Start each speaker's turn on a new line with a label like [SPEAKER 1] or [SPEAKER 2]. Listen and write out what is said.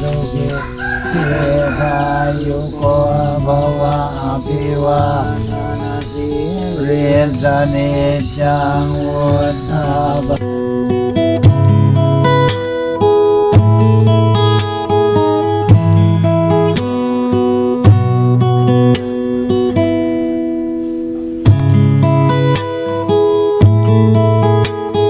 [SPEAKER 1] สุขิเทพายุโกภวะอภิวานาสีเรียนสนจังวุฒาบ